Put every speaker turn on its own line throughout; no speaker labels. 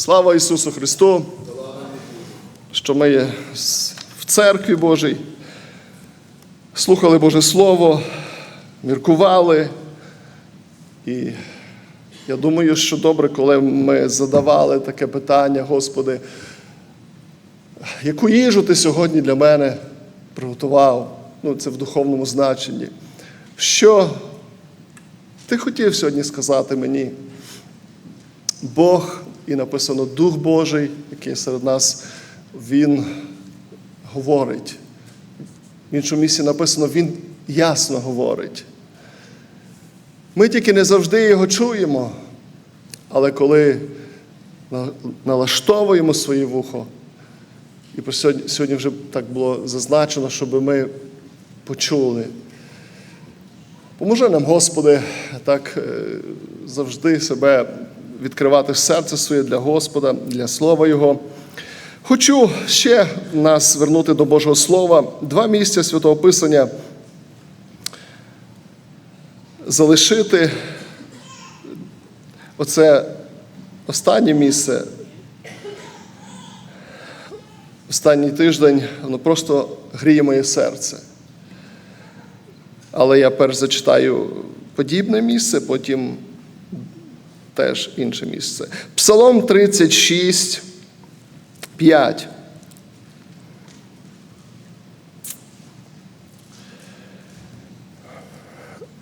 Слава Ісусу Христу! Що ми є в церкві Божій, слухали Боже Слово, міркували. І я думаю, що добре, коли ми задавали таке питання, Господи, яку їжу ти сьогодні для мене приготував? Ну, це в духовному значенні. Що ти хотів сьогодні сказати мені? Бог, і написано Дух Божий, який серед нас, Він говорить. В іншому місці написано, Він ясно говорить. Ми тільки не завжди його чуємо, але коли налаштовуємо своє вухо, і сьогодні, сьогодні вже так було зазначено, щоб ми почули. Поможи нам, Господи, так е, завжди себе відкривати серце своє для Господа, для Слова Його. Хочу ще нас звернути до Божого Слова. Два місця Святого Писання залишити. Оце останнє місце. Останній тиждень воно просто гріє моє серце. Але я перш зачитаю подібне місце, потім теж інше місце. Псалом 36, 5.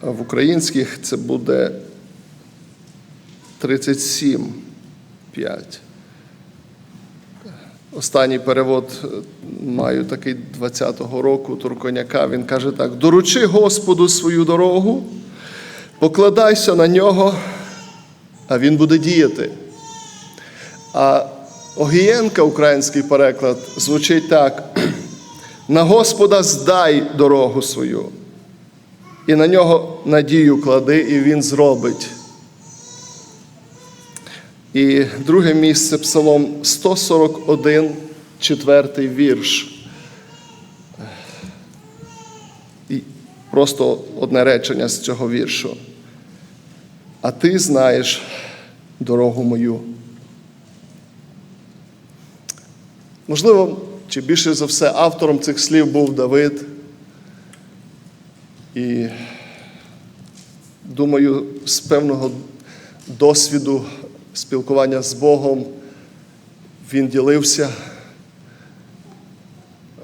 А в українських це буде 37, 5. Останній перевод е, маю такий 20-го року Турконяка. Він каже так: доручи Господу свою дорогу, покладайся на нього, а він буде діяти. А Огієнка, український переклад, звучить так: на Господа здай дорогу свою, і на нього надію клади, і він зробить. І друге місце Псалом 141, четвертий вірш. І просто одне речення з цього віршу. А ти знаєш дорогу мою. Можливо, чи більше за все автором цих слів був Давид. І думаю, з певного досвіду спілкування з Богом він ділився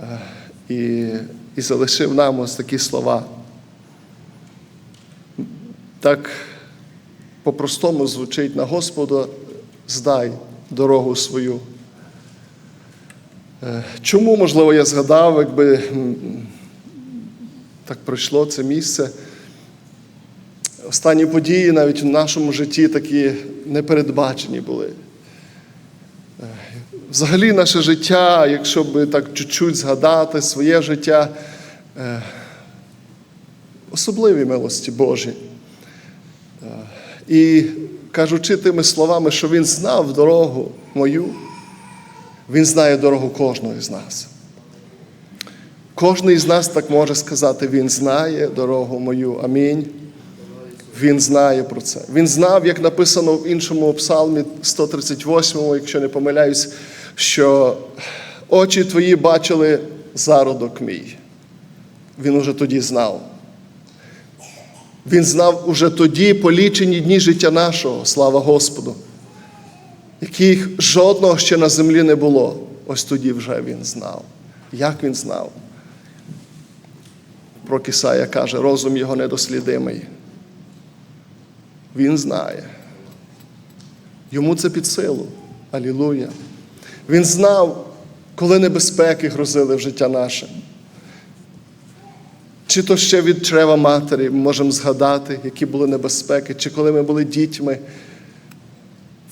е, і, і залишив нам ось такі слова. Так по-простому звучить на Господа здай дорогу свою. Е, Чому, можливо, я згадав, якби так пройшло це місце? Останні події навіть в нашому житті такі непередбачені були. Е, Взагалі, наше життя, якщо би так чуть-чуть згадати своє життя, е, особливі милості Божі. І кажучи тими словами, що Він знав дорогу мою, Він знає дорогу кожного з нас. Кожен із нас так може сказати, Він знає дорогу мою. Амінь. Він знає про це. Він знав, як написано в іншому псалмі 138, якщо не помиляюсь, що очі твої бачили зародок мій. Він уже тоді знав. Він знав уже тоді полічені дні життя нашого, слава Господу, яких жодного ще на землі не було. Ось тоді вже він знав. Як він знав? Про Кисая каже, розум його недослідимий. Він знає. Йому це під силу. Алілуя. Він знав, коли небезпеки грозили в життя наше. Чи то ще від чрева матері ми можемо згадати, які були небезпеки, чи коли ми були дітьми.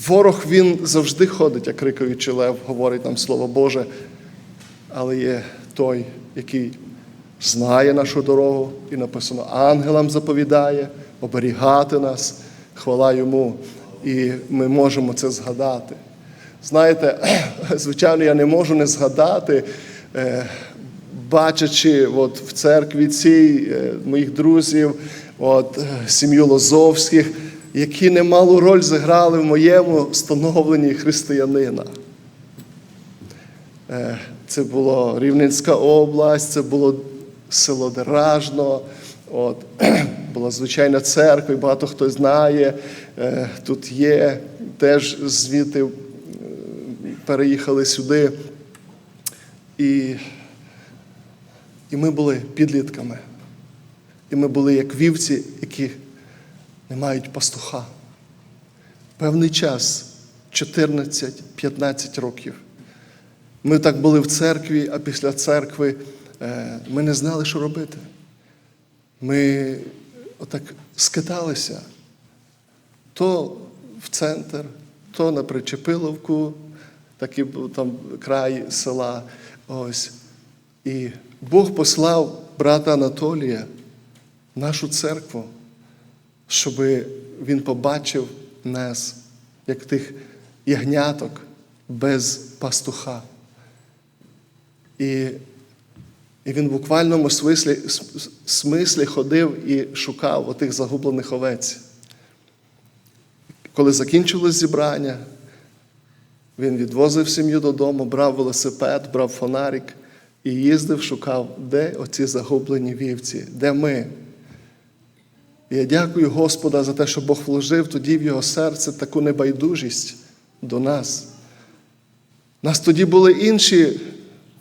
Ворог він завжди ходить, як криковичий лев, говорить нам Слово Боже, але є той, який знає нашу дорогу, і написано, ангелам заповідає, оберігати нас, хвала йому. І ми можемо це згадати. Знаєте, звичайно, я не можу не згадати, е, бачачи от в церкві цій е, моїх друзів, от, е, сім'ю Лозовських, які немалу роль зіграли в моєму становленні християнина. Е, Це було Рівненська область, це було село Деражно, от, була звичайна церква, і багато хто знає. Тут є, теж звідти переїхали сюди. І, і ми були підлітками. І ми були як вівці, які не мають пастуха. Певний час, 14-15 років. Ми так були в церкві, а після церкви е, ми не знали, що робити. Ми отак скиталися то в центр, то на Причепиловку, такий був там край села. Ось. І Бог послав брата Анатолія в нашу церкву, щоб він побачив нас, як тих ягняток без пастуха. І, і він в буквальному смислі, смислі ходив і шукав отих загублених овець. Коли закінчилось зібрання, він відвозив сім'ю додому, брав велосипед, брав фонарик і їздив, шукав, де оці загублені вівці, де ми. І я дякую Господа за те, що Бог вложив тоді в його серце таку небайдужість до нас. Нас тоді були інші,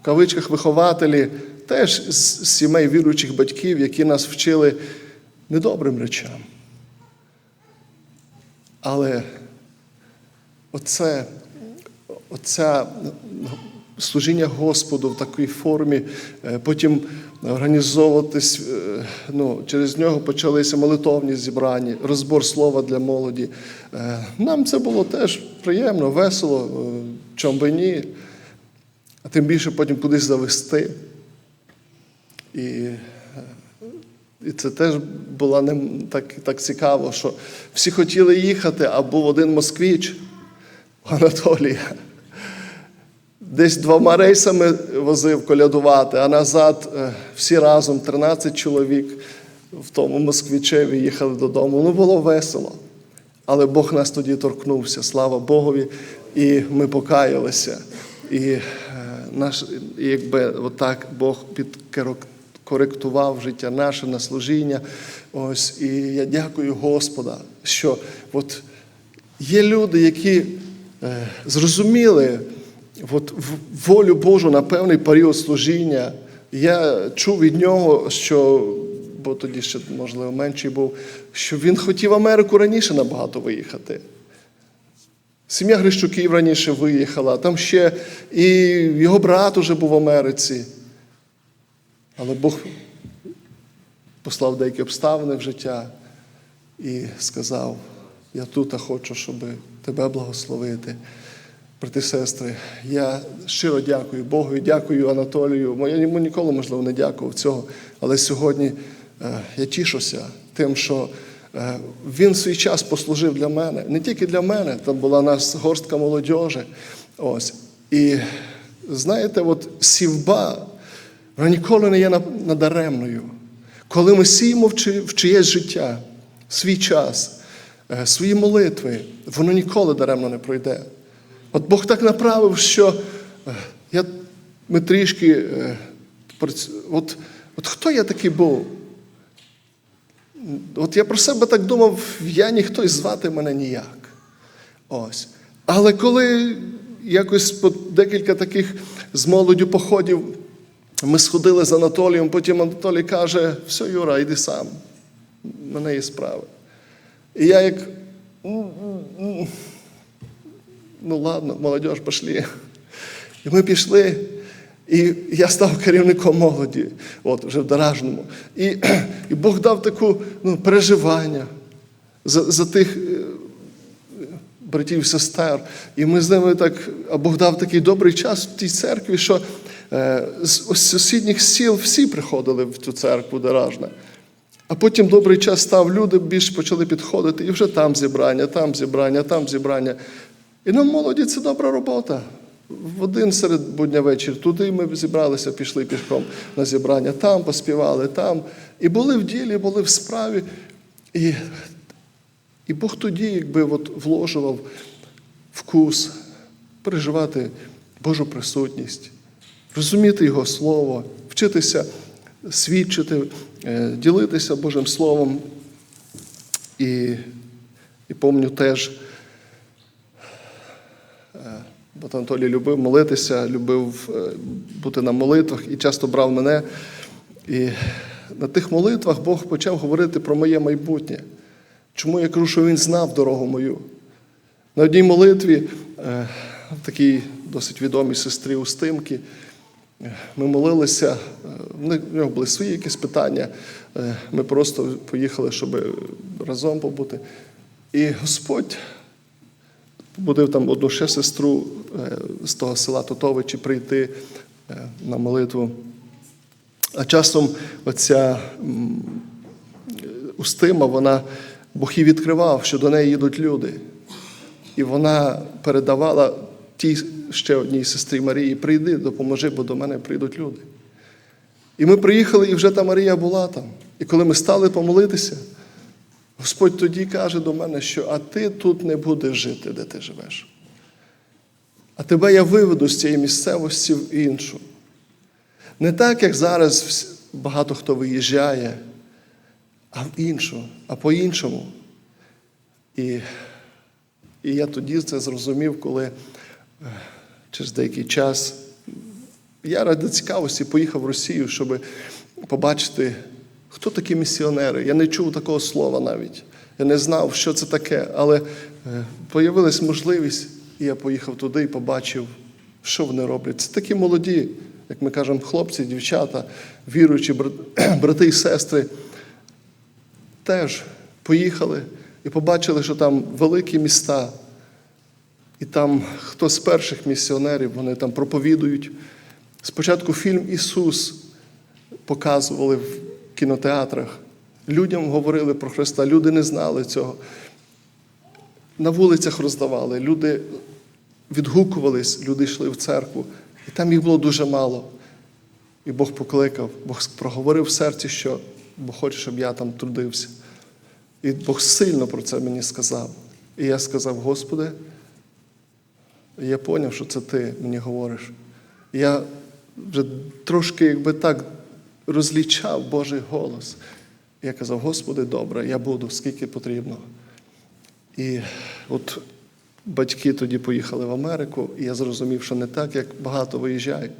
в кавичках, вихователі, теж з сімей віруючих батьків, які нас вчили недобрим речам. Але оце, оця служіння Господу в такій формі, е, потім організовуватись, е, ну, через нього почалися молитовні зібрання, розбор слова для молоді. Е, Нам це було теж приємно, весело, чом би ні, а тим більше потім кудись завести. І і це теж було не так, так цікаво, що всі хотіли їхати, а був один москвіч Анатолія. Десь двома рейсами возив колядувати, а назад е, всі разом 13 чоловік в тому москвічеві їхали додому. Ну, було весело. Але Бог нас тоді торкнувся, слава Богові, і ми покаялися. І е, наш, якби отак Бог підкоректував життя наше на служіння. Ось, і я дякую Господа, що от є люди, які е, зрозуміли от, волю Божу на певний період служіння. Я чув від нього, що, бо тоді ще, можливо, менший був, що він хотів Америку раніше набагато виїхати. Сім'я Грищуків раніше виїхала, там ще і його брат уже був в Америці. Але Бог послав деякі обставини в життя і сказав: я тут хочу, щоб тебе благословити. Брати сестри, я щиро дякую Богу дякую Анатолію. Я йому ніколи, можливо, не дякував цього. Але сьогодні е, я тішуся тим, що е, він свій час послужив для мене. Не тільки для мене, там була нас горстка молодіжі. Ось. І знаєте, от сівба вона ніколи не є на- надаремною. Коли ми сіємо в чиєсь життя, свій час, е, свої молитви, воно ніколи даремно не пройде. От Бог так направив, що е, я, ми трішки. е, От, от хто я такий був? От я про себе так думав, я ніхто і звати мене ніяк. Ось. Але коли якось по декілька таких з молоддю походів ми сходили з Анатолієм, потім Анатолій каже: все, Юра, йди сам. В мене є справи. І я як. Ну ладно, молодіж, пішли. І ми пішли, і я став керівником молоді, от вже в Даражному. І, і Бог дав таку ну, переживання за, за тих е, братів і сестер. І ми з ними так, а Бог дав такий добрий час в тій церкві, що е, з сусідніх сіл всі приходили в цю церкву Даражна. А потім добрий час став, люди більш почали підходити, і вже там зібрання, там зібрання, там зібрання. І нам молоді це добра робота. В один серед будня вечір туди ми зібралися, пішли пішком на зібрання, там поспівали, там. І були в ділі, були в справі. І, І Бог тоді, якби от вложував вкус, переживати Божу присутність, розуміти Його Слово, вчитися свідчити, е, ділитися Божим Словом. І, і помню теж, бо Анатолій любив молитися, любив е, бути на молитвах і часто брав мене. І на тих молитвах Бог почав говорити про моє майбутнє. Чому я кажу, що він знав дорогу мою? На одній молитві, е, в такій досить відомій сестрі Устимки, е, ми молилися, в нього були свої якісь питання. Ми просто поїхали, щоб разом побути. І Господь побудив там одну ще сестру е, з того села Тотовичі прийти е, на молитву. А часом оця устима, вона Бог їй відкривав, що до неї їдуть люди. І вона передавала тій ще одній сестрі Марії: прийди, допоможи, бо до мене прийдуть люди. І ми приїхали, і вже та Марія була там. І коли ми стали помолитися, Господь тоді каже до мене, що а ти тут не будеш жити, де ти живеш. А тебе я виведу з цієї місцевості в іншу. Не так, як зараз багато хто виїжджає, а в іншу, а по-іншому. І, і я тоді це зрозумів, коли е, через деякий час я ради цікавості поїхав в Росію, щоб побачити, хто такі місіонери. Я не чув такого слова навіть. Я не знав, що це таке, але е, появилась можливість, і я поїхав туди і побачив, що вони роблять. Це такі молоді, як ми кажемо, хлопці, дівчата, віруючі брати і сестри, теж поїхали і побачили, що там великі міста. І там хто з перших місіонерів, вони там проповідують. Спочатку фільм Ісус показували кінотеатрах. Людям говорили про Христа, люди не знали цього. На вулицях роздавали, люди відгукувались, люди йшли в церкву. І там їх було дуже мало. І Бог покликав, Бог проговорив в серці, що Бог хоче, щоб я там трудився. І Бог сильно про це мені сказав. І я сказав: Господи, я зрозумів, що це ти мені говориш. Я вже трошки якби так розлічав Божий голос. Я казав, Господи, добре, я буду, скільки потрібно. І от батьки тоді поїхали в Америку, і я зрозумів, що не так, як багато виїжджають.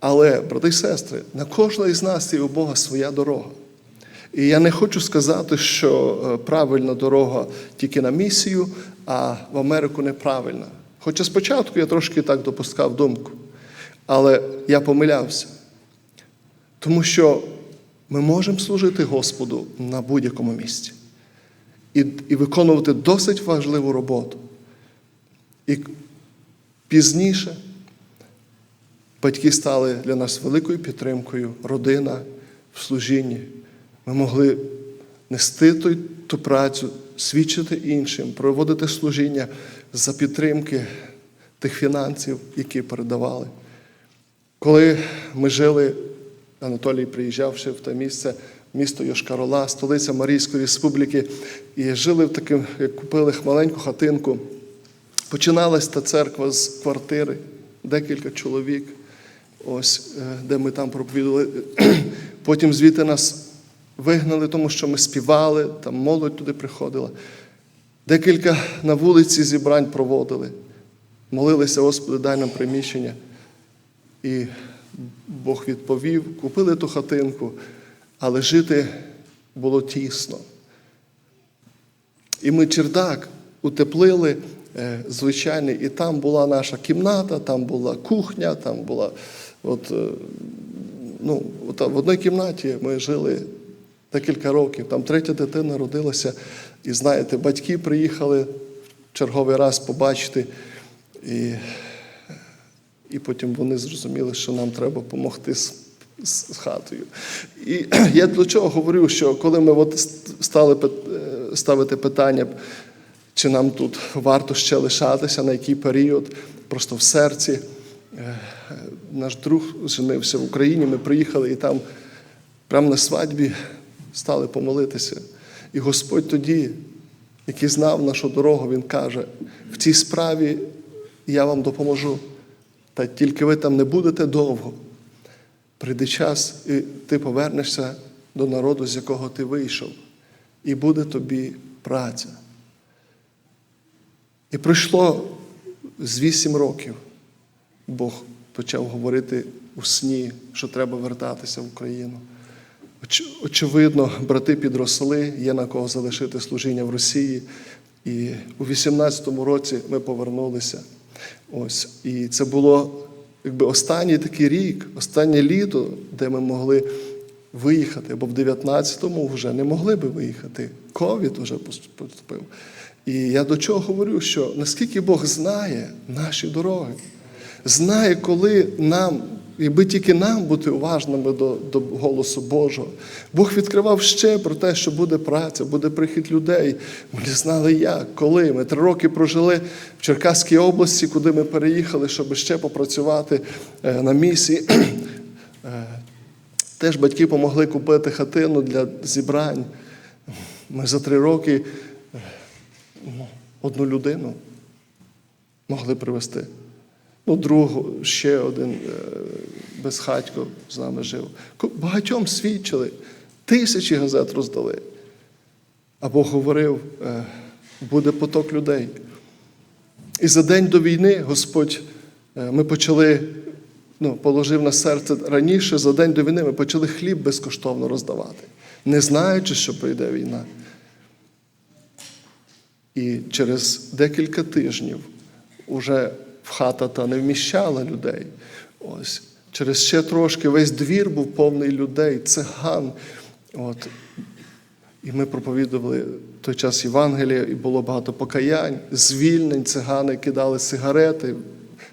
Але, брати і сестри, на кожного із нас є у Бога своя дорога. І я не хочу сказати, що е, правильна дорога тільки на місію, а в Америку неправильна. Хоча спочатку я трошки так допускав думку, але я помилявся. Тому що ми можемо служити Господу на будь-якому місці і, і виконувати досить важливу роботу. І пізніше батьки стали для нас великою підтримкою, родина в служінні. Ми могли нести той, ту працю, свідчити іншим, проводити служіння за підтримки тих фінансів, які передавали. Коли ми жили, Анатолій приїжджав ще в те місце, місто Йошкарола, столиця Марійської республіки, і жили в таким, купили маленьку хатинку. Починалась та церква з квартири, декілька чоловік, ось е, де ми там проповідували. Потім звідти нас вигнали, тому що ми співали, там молодь туди приходила. Декілька на вулиці зібрань проводили, молилися, Господи, дай нам приміщення. І Бог відповів, купили ту хатинку, але жити було тісно. І ми чердак утеплили е, звичайний, і там була наша кімната, там була кухня, там була от, е, ну, в одній кімнаті ми жили декілька років. Там третя дитина родилася, і знаєте, батьки приїхали в черговий раз побачити. І, і потім вони зрозуміли, що нам треба допомогти з, з хатою. І я для чого говорю, що коли ми от стали е, ставити питання, чи нам тут варто ще лишатися, на який період, просто в серці. е, Наш друг женився в Україні, ми приїхали і там, прямо на свадьбі, стали помолитися. І Господь тоді який знав нашу дорогу, він каже: в цій справі я вам допоможу. Та тільки ви там не будете довго. Прийде час, і ти повернешся до народу, з якого ти вийшов, і буде тобі праця. І пройшло з вісім років. Бог почав говорити у сні, що треба вертатися в Україну. Оч- Очевидно, брати підросли, є на кого залишити служіння в Росії. І у 18-му році ми повернулися. Ось. І це було якби останній такий рік, останнє літо, де ми могли виїхати, бо в 19-му вже не могли би виїхати. Ковід вже поступив. І я до чого говорю, що наскільки Бог знає наші дороги, знає, коли нам, якби тільки нам бути уважними до, до голосу Божого. Бог відкривав ще про те, що буде праця, буде прихід людей. Ми не знали як, коли. Ми три роки прожили в Черкаській області, куди ми переїхали, щоб ще попрацювати е, на місії. Е, Теж батьки допомогли купити хатину для зібрань. Ми за три роки е, ну, одну людину могли привезти. Ну, другу, ще один безхатько з нами жив. Багатьом свідчили, тисячі газет роздали. А Бог говорив, е, буде поток людей. І за день до війни Господь, е, ми почали, ну, положив на серце раніше, за день до війни ми почали хліб безкоштовно роздавати, не знаючи, що прийде війна. І через декілька тижнів уже в хата та не вміщала людей. Ось. Через ще трошки весь двір був повний людей, циган. От. І ми проповідували в той час Євангелія, і було багато покаянь, звільнень, цигани кидали сигарети.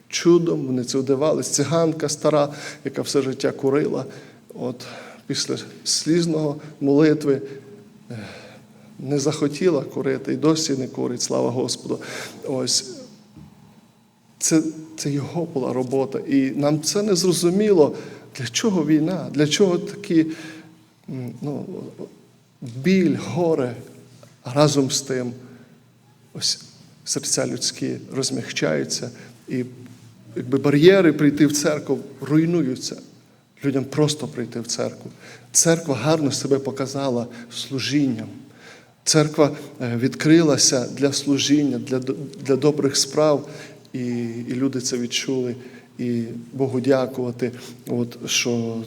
Чудом вони це вдавались. Циганка стара, яка все життя курила. От, після слізного молитви е, не захотіла курити і досі не курить, слава Господу. Ось це, це його була робота. І нам це не зрозуміло, для чого війна, для чого такі ну, біль, горе, разом з тим ось серця людські розмягчаються, і якби бар'єри прийти в церкву руйнуються. Людям просто прийти в церкву. Церква гарно себе показала служінням. Церква е, відкрилася для служіння, для, для добрих справ, і, і люди це відчули. І Богу дякувати, от, що,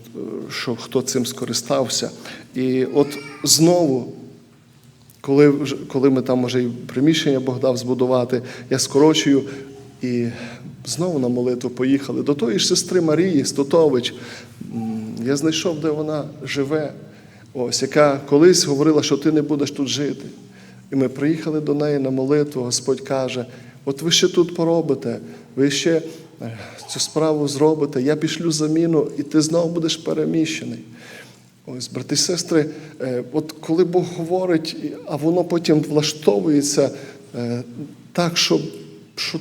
що хто цим скористався. І от знову, коли, коли ми там може і приміщення Бог дав збудувати, я скорочую і знову на молитву поїхали до тої ж сестри Марії Стотович. Я знайшов, де вона живе, ось, яка колись говорила, що ти не будеш тут жити. І ми приїхали до неї на молитву. Господь каже: от ви ще тут поробите, ви ще е, цю справу зробите, я пішлю заміну, і ти знову будеш переміщений. Ось, брати і сестри, е, от коли Бог говорить, а воно потім влаштовується е, так, що, що,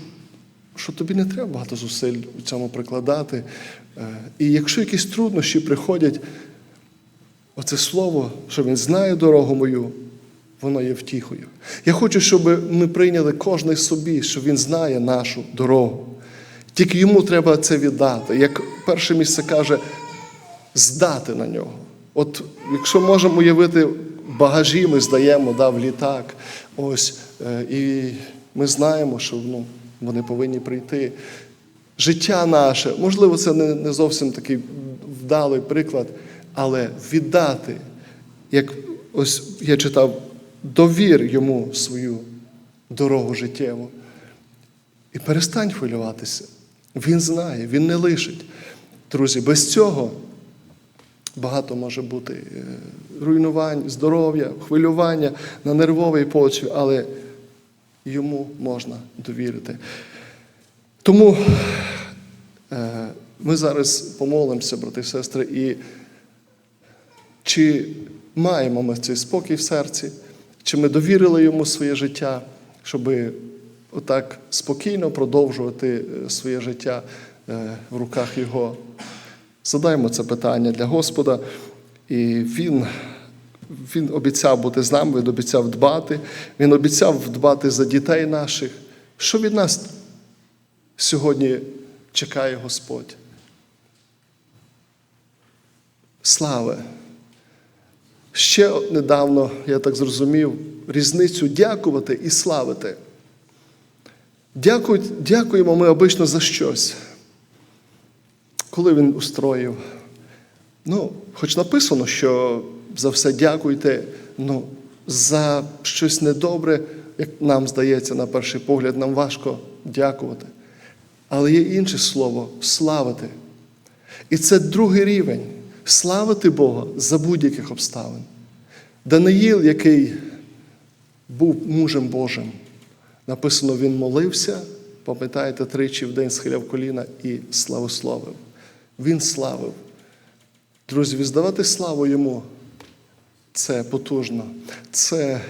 що тобі не треба багато зусиль у цьому прикладати. І якщо якісь труднощі приходять, оце слово, що він знає дорогу мою, воно є втіхою. Я хочу, щоб ми прийняли кожний собі, що він знає нашу дорогу. Тільки йому треба це віддати. Як перше місце каже, здати на нього. От якщо можемо уявити, багажі ми здаємо да, в літак, ось, е, і ми знаємо, що ну, вони повинні прийти. Життя наше, можливо, це не, не зовсім такий вдалий приклад, але віддати, як ось я читав, довір йому свою дорогу життєву. І перестань хвилюватися. Він знає, він не лишить. Друзі, без цього багато може бути е, руйнувань, здоров'я, хвилювання на нервовій почві, але йому можна довірити. Тому е, ми зараз помолимося, брати і сестри, і чи маємо ми цей спокій в серці, чи ми довірили йому своє життя, щоб отак спокійно продовжувати е, своє життя е, в руках Його. Задаймо це питання для Господа, і Він Він обіцяв бути з нами, він обіцяв дбати, він обіцяв дбати за дітей наших. Що від нас сьогодні чекає Господь? Слави. Ще недавно, я так зрозумів, різницю дякувати і славити. Дякуй, дякуємо ми обично за щось. Коли він устроїв. Ну, хоч написано, що за все дякуйте, ну, за щось недобре, як нам здається, на перший погляд, нам важко дякувати. Але є інше слово славити. І це другий рівень славити Бога за будь-яких обставин. Даниїл, який був мужем Божим, написано, він молився, пам'ятаєте, тричі в день схиляв коліна і славословив. Він славив. Друзі, віддавати славу йому це потужно. Це,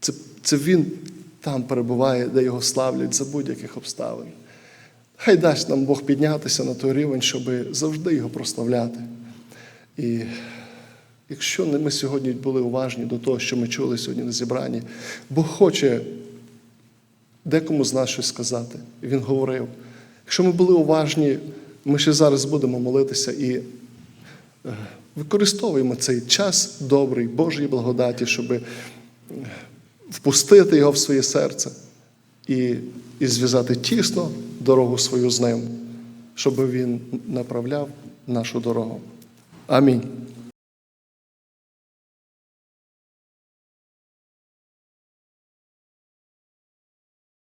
це, це він там перебуває, де його славлять за будь-яких обставин. Хай дасть нам Бог піднятися на той рівень, щоб завжди його прославляти. І якщо ми сьогодні були уважні до того, що ми чули сьогодні на зібранні, Бог хоче декому з нас щось сказати. Він говорив. Якщо ми були уважні, ми ще зараз будемо молитися і е, використовуємо цей час добрий, Божої благодаті, щоб впустити його в своє серце і, і зв'язати тісно дорогу свою з ним, щоб він направляв нашу дорогу. Амінь.